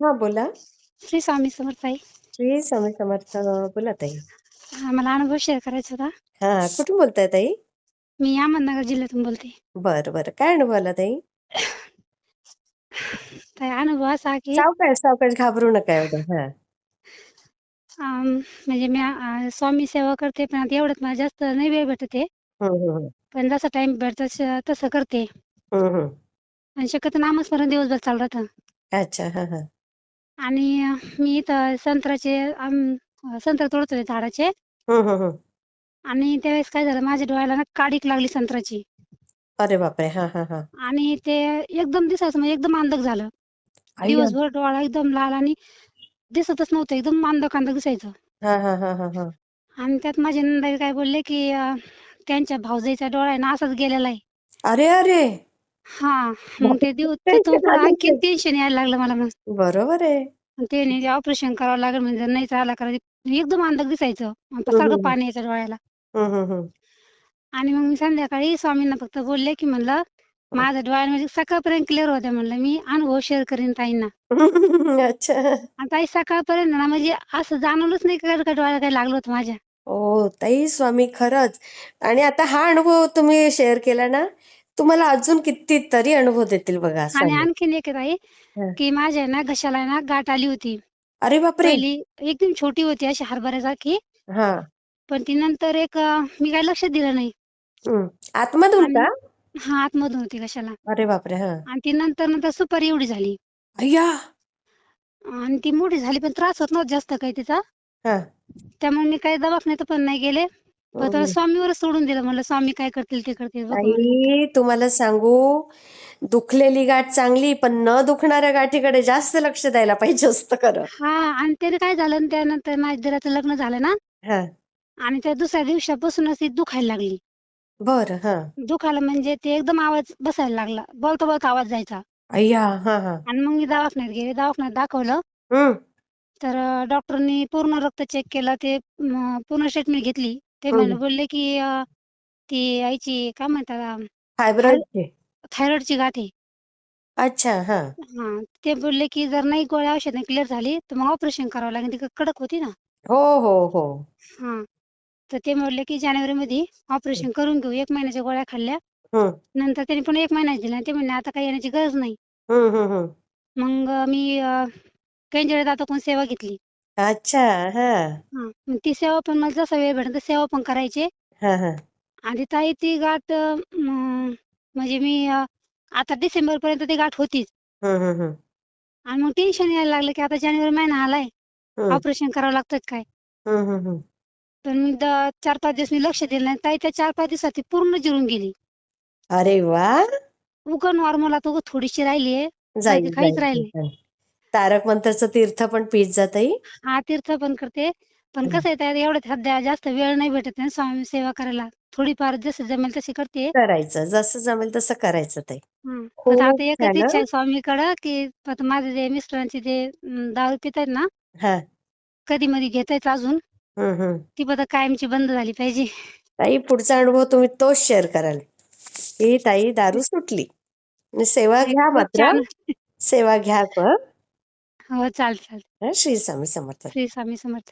हा बोला. श्री स्वामी समर्थ ताई. श्री स्वामी समर्थ बोला ताई. हा, मला अनुभव शेअर करायचा होता. हा कुठून बोलताय ताई? मी अहमदनगर जिल्ह्यातून बोलते. बरं बरं. काय अनुभव आला ताई? तर अनुभव असा की सावकाश सावकाश घाबरू नका एवढं हा. अम, म्हणजे मी अ, स्वामी सेवा करते पण आता एवढ्यात मला जास्त नाही वेळ भेटत आहे. हम्म, हम्म, पण जसा टाइम भेटतो तसं तसं करते. हम्म, हम्म. आणि शक्यतो नामस्मरण दिवसभर चालू राहतं. अच्छा हा हा. आणि मी इथं संत्र्याचे आम, संत्र तोडत होते झाडाचे. हम्म, हम्म, हम्म. आणि त्यावेळेस काय झालं माझ्या डोळ्याला ना काडीक लागली संत्र्याची. अरे बापरे! हा हा हा. आणि ते एकदम दिसायचं म्हणजे एकदम अंधक झालं. दिवसभर डोळा एकदम लाल आणि दिसतच नव्हतं एकदम अंधक अंधक दिसायचं. हा हा हा हा हा. आणि त्यात माझे नंदाई काय बोलले की अं, त्यांच्या भाऊजाईचा डोळा आहे ना असाच गेलेला आहे. अरे अरे! हा मग ते दिवस पुढे आणखी. टेन्शन यायला लागलं मला मग. बरोबर आहे. आणि ते नाही ऑपरेशन करावं लागेल म्हणजे नाही चालला करायचं एकदम अंधक दिसायचं. सारखं. पाणी यायचं डोळ्याला. आणि मग मी संध्याकाळी स्वामींना फक्त बोलले की म्हणलं माझ्या डोळ्यामध्ये सकाळपर्यंत क्लिअर होत्या म्हणलं मी अनुभव शेअर करीन ताईंना. ताई सकाळपर्यंत ना म्हणजे असं जाणवलंच नाही का डोळ्याला काही लागलं होतं माझ्या. हो ताई स्वामी खरंच. आणि आता हा अनुभव तुम्ही शेअर केला ना तुम्हाला अजून कितीतरी अनुभव देतील बघा आणि आणखीन एक आहे हा. की माझ्या ना घशाला ना गाठ आली होती. अरे बापरे! पहिली एकदम छोटी होती अशी हरभऱ्यासारखी. हा. पण ती नंतर एक अं, मी काही लक्ष दिलं नाही. हम्म. आतमधून का? हा आतमधून होती घशाला. अरे बापरे! हा. आणि ती नंतर नंतर सुपारी एवढी झाली. अय्या! आणि ती मोठी झाली पण त्रास होत नव्हता जास्त काही तिचा. हा. त्यामुळे मी काही दवाखान्यात पण नाही गेले. पण स्वामीवरच सोडून दिलं. म्हणलं स्वामी काय करतील ते करतील बघू. म्हणलं. आई तुम्हाला सांगू दुखलेली गाठ चांगली पण न दुखणाऱ्या गाठीकडे जास्त लक्ष द्यायला पाहिजे असतं खरं. हा आणि त्याने काय झालं त्यानंतर माझ्या दिराचं लग्न झालं ना? हा. आणि त्या दुसऱ्या दिवसापासूनच ती दुखायला लागली. बर हा. दुखायला म्हणजे ते एकदम आवाज बसायला लागला. बोलता बोलता आवाज जायचा. अय्या हा हा. आणि मग मी दवाखान्यात गेले. दवाखान्यात दाखवलं. हम्म. तर अं, डॉक्टरनी पूर्ण रक्त चेक केलं. ते म, पूर्ण स्टेटमेंट घेतली. ते हम्म. म्हणे बोलले की अं, ती याची काय म्हणतात थायरॉइडची गाठ आहे. अच्छा हा. हा ते बोलले की जर नाही गोळ्या औषध क्लिअर झाली तर मग ऑपरेशन करावं लागेल. ती कडक होती ना. हो हो हो. हा तर ते म्हणले की जानेवारी मध्ये ऑपरेशन करून घेऊ. एक महिन्याच्या गोळ्या खाल्ल्या. हम्म नंतर त्यांनी पुन्हा एक महिना दिला. ते म्हणले आता काही येण्याची गरज नाही. हम्म हम्म हम्म मग अं, मी केंजळे दाताकडून सेवा घेतली. अच्छा हा. हा मग ती सेवा पण मला जसा वेळ भेटेल सेवा पण करायचे. हा हा. आणि ताई ती गाठ अं, म, म्हणजे मी अं, आता डिसेंबर पर्यंत ती गाठ होतीच. आणि मग टेन्शन यायला लागलं की आता जानेवारी महिना आलाय. ऑपरेशन करावं लागतं काय. पण मी द- चार पाच दिवस मी लक्ष दिलं नाही. ताई त्या चार पाच दिवसात ती पूर्ण जिरून गेली. अरे वा! उगा नॉर्मल आता उगा थोडीशी राहिली आहे जाईल काहीच जाईल, राहिलं जाईल. तारक मंत्राचं तीर्थ पण पीत जाताई हा तीर्थ पण करते. पण. कसं आहे एवढ्यात सध्या जास्त वेळ नाही भेटत स्वामी सेवा करायला. थोडीफार जसं जमेल तशी करते. करायचं जसं जमेल तसं करायचं ताई हं. खूप आता आता एकच छान, इच्छा हं. आहे स्वामीकडं की आता माझे जे मिस्टरांचे जे अं, दारू पितात ना हा. कधी मधी घेतायत अजून. हम्म हम्म. ती पद्धत कायमची बंद झाली पाहिजे. ताई पुढचा अनुभव तुम्ही तोच शेअर कराल. ही ताई दारू सुटली. आणि सेवा घ्या खूप मात्र. छान. सेवा घ्या पण हो चालेल चालेल. हं, श्री स्वामी समर्थ. श्री स्वामी समर्थ.